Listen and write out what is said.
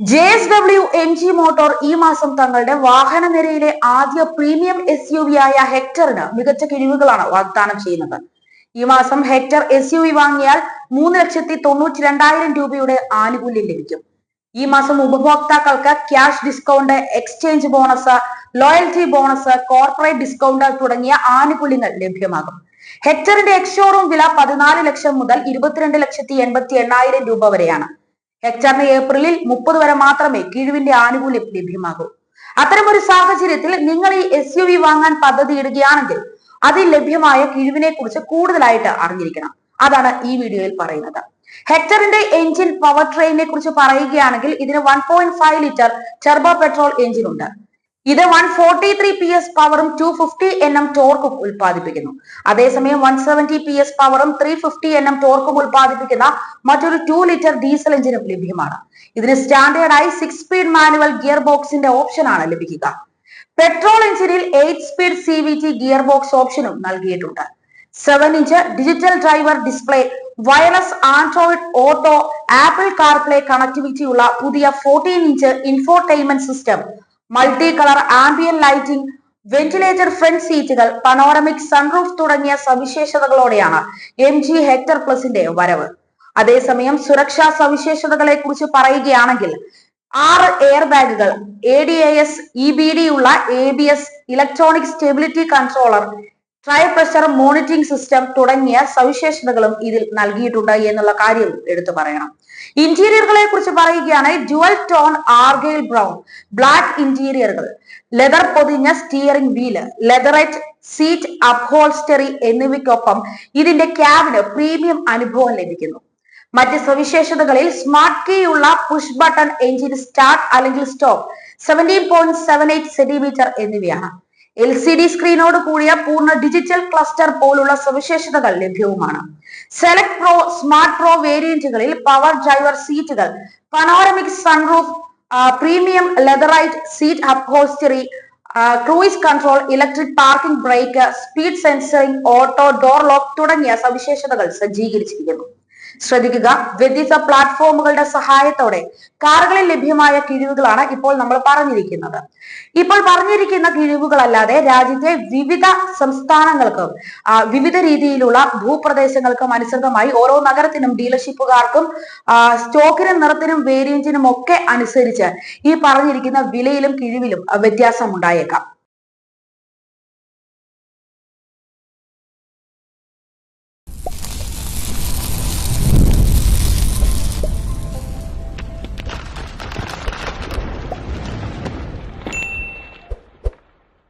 J S W M G Motor ഈ മാസം തങ്ങളുടെ വാഹന നിരയിലെ ആദ്യ പ്രീമിയം എസ് യു വി ആയ ഹെക്ടറിന് മികച്ച കിഴിവുകളാണ് വാഗ്ദാനം ചെയ്യുന്നത്. ഈ മാസം ഹെക്ടർ എസ് യു വി വാങ്ങിയാൽ മൂന്ന് ലക്ഷത്തി തൊണ്ണൂറ്റി രണ്ടായിരം രൂപയുടെ ആനുകൂല്യം ലഭിക്കും. ഈ മാസം ഉപഭോക്താക്കൾക്ക് cash discount exchange bonus loyalty bonus corporate discount തുടങ്ങിയ ആനുകൂല്യങ്ങൾ ലഭ്യമാകും. ഹെക്ടറിന്റെ എക്സ്ഷോറൂം വില പതിനാല് ലക്ഷം മുതൽ ഇരുപത്തിരണ്ട് ലക്ഷത്തി എൺപത്തി എണ്ണായിരം രൂപ വരെയാണ്. ഹെക്ടറിന് ഏപ്രിലിൽ മുപ്പത് വരെ മാത്രമേ കിഴിവിന്റെ ആനുകൂല്യം ലഭ്യമാകൂ. അത്തരമൊരു സാഹചര്യത്തിൽ നിങ്ങൾ ഈ എസ് യു വി വാങ്ങാൻ പദ്ധതി ഇടുകയാണെങ്കിൽ അതിൽ ലഭ്യമായ കിഴിവിനെ കുറിച്ച് കൂടുതലായിട്ട് അറിഞ്ഞിരിക്കണം. അതാണ് ഈ വീഡിയോയിൽ പറയുന്നത്. ഹെക്ടറിന്റെ എഞ്ചിൻ പവർ ട്രെയിനിനെ കുറിച്ച് പറയുകയാണെങ്കിൽ ഇതിന് one point five litre turbo petrol engine ഉണ്ട്. ഇത് one forty three P S പവറും ടു ഫിഫ്റ്റി എൻ എം ടോർക്കും ഉൽപ്പാദിപ്പിക്കുന്നു. അതേസമയം വൺ സെവന്റി പി എസ് പവറും ത്രീ ഫിഫ്റ്റി എൻ എം ടോർക്കും ഉൽപ്പാദിപ്പിക്കുന്ന മറ്റൊരു ടു ലിറ്റർ ഡീസൽ എഞ്ചിനും ലഭ്യമാണ്. ഇതിന് സ്റ്റാൻഡേർഡായി സിക്സ് സ്പീഡ് മാനുവൽ ഗിയർ ബോക്സിന്റെ ഓപ്ഷനാണ് ലഭിക്കുക. പെട്രോൾ എഞ്ചിനിൽ eight speed C V T gear box ഓപ്ഷനും നൽകിയിട്ടുണ്ട്. Seven inch digital driver display wireless Android auto Apple CarPlay connectivity ഉള്ള പുതിയ fourteen inch infotainment system multi colour ambient lighting ventilator front സീറ്റുകൾ panoramic sunroof തുടങ്ങിയ സവിശേഷതകളോടെയാണ് M G Hector പ്ലസിന്റെ വരവ്. അതേസമയം സുരക്ഷാ സവിശേഷതകളെ കുറിച്ച് പറയുകയാണെങ്കിൽ ആറ് എയർ ബാഗുകൾ A D A S E B D ഉള്ള A B S electronic stability controller tyre pressure monitoring system തുടങ്ങിയ സവിശേഷതകളും ഇതിൽ നൽകിയിട്ടുണ്ട് എന്നുള്ള കാര്യം എടുത്തു പറയണം. ഇന്റീരിയറുകളെ കുറിച്ച് പറയുകയാണെങ്കിൽ dual tone argyle brown black ഇന്റീരിയറുകൾ leather പൊതിഞ്ഞ steering wheel leatherette seat upholstery എന്നിവയ്ക്കൊപ്പം ഇതിന്റെ ക്യാബിന് പ്രീമിയം അനുഭവം ലഭിക്കുന്നു. മറ്റ് സവിശേഷതകളിൽ സ്മാർട്ട് കീ ഉള്ള പുഷ് ബട്ടൺ എഞ്ചിൻ സ്റ്റാർട്ട് അല്ലെങ്കിൽ stop seventeen point seven eight centimetre എന്നിവയാണ്. എൽ സി ഡി സ്ക്രീനോട് കൂടിയ പൂർണ ഡിജിറ്റൽ ക്ലസ്റ്റർ പോലുള്ള സവിശേഷതകൾ ലഭ്യവുമാണ്. സെലക്ട് പ്രോ സ്മാർട്ട് പ്രോ വേരിയന്റുകളിൽ പവർ ഡ്രൈവർ സീറ്റുകൾ panoramic sunroof premium leatherette seat upholstery cruise control electric parking brake speed sensing auto door lock തുടങ്ങിയ സവിശേഷതകൾ സജ്ജീകരിച്ചിരിക്കുന്നു. ശ്രദ്ധിക്കുക. വ്യത്യസ്ത പ്ലാറ്റ്ഫോമുകളുടെ സഹായത്തോടെ കാറുകളിൽ ലഭ്യമായ കിഴിവുകളാണ് ഇപ്പോൾ നമ്മൾ പറഞ്ഞിരിക്കുന്നത്. ഇപ്പോൾ പറഞ്ഞിരിക്കുന്ന കിഴിവുകളല്ലാതെ രാജ്യത്തെ വിവിധ സംസ്ഥാനങ്ങൾക്കും വിവിധ രീതിയിലുള്ള ഭൂപ്രദേശങ്ങൾക്കും അനുസൃതമായി ഓരോ നഗരത്തിനും ഡീലർഷിപ്പുകാർക്കും സ്റ്റോക്കിനും നിറത്തിനും വേരിയന്റിനും ഒക്കെ അനുസരിച്ച് ഈ പറഞ്ഞിരിക്കുന്ന വിലയിലും കിഴിവിലും വ്യത്യാസം ഉണ്ടായേക്കാം